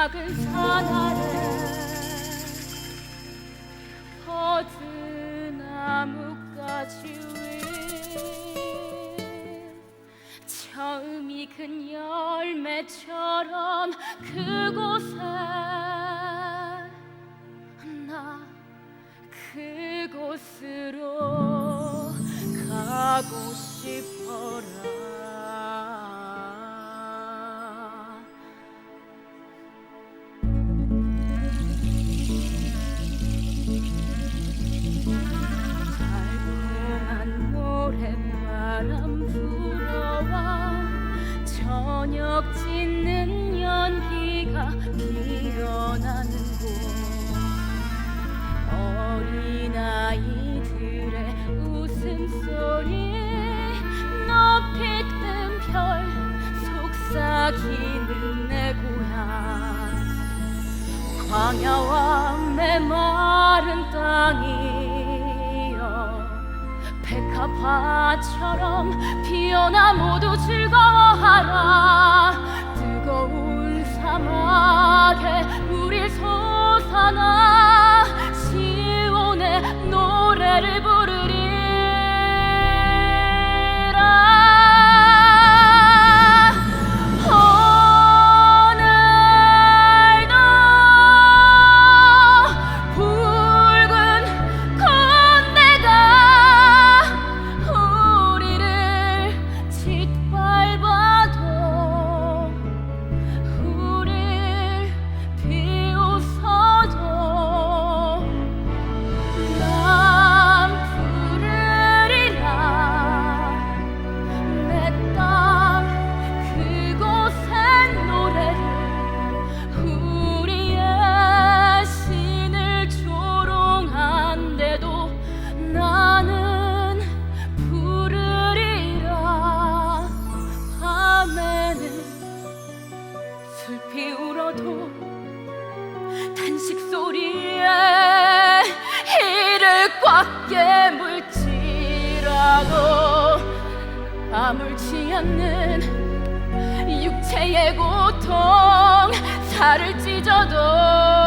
작은 산 아래 버드 나뭇가지 위 처음이 큰 열매처럼 그곳에 나 그곳으로 가고 싶어라 저녁 짖는 연기가 피어나는 곳 어린아이들의 웃음소리 높이 뜬 별 속삭이는 내 고향. 광야와 메마른 땅이여 백합화처럼 피어나 모두 즐 울어도 단식 소리에 이를 꽉 깨물지라도 아물지 않는 육체의 고통 살을 찢어도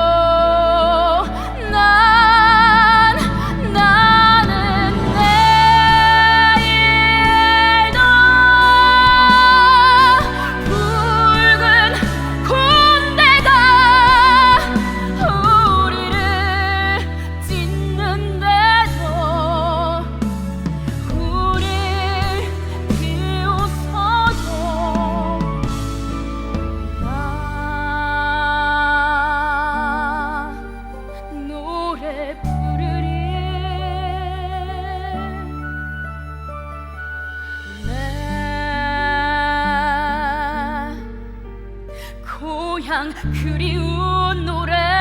내 고향 그리운 노래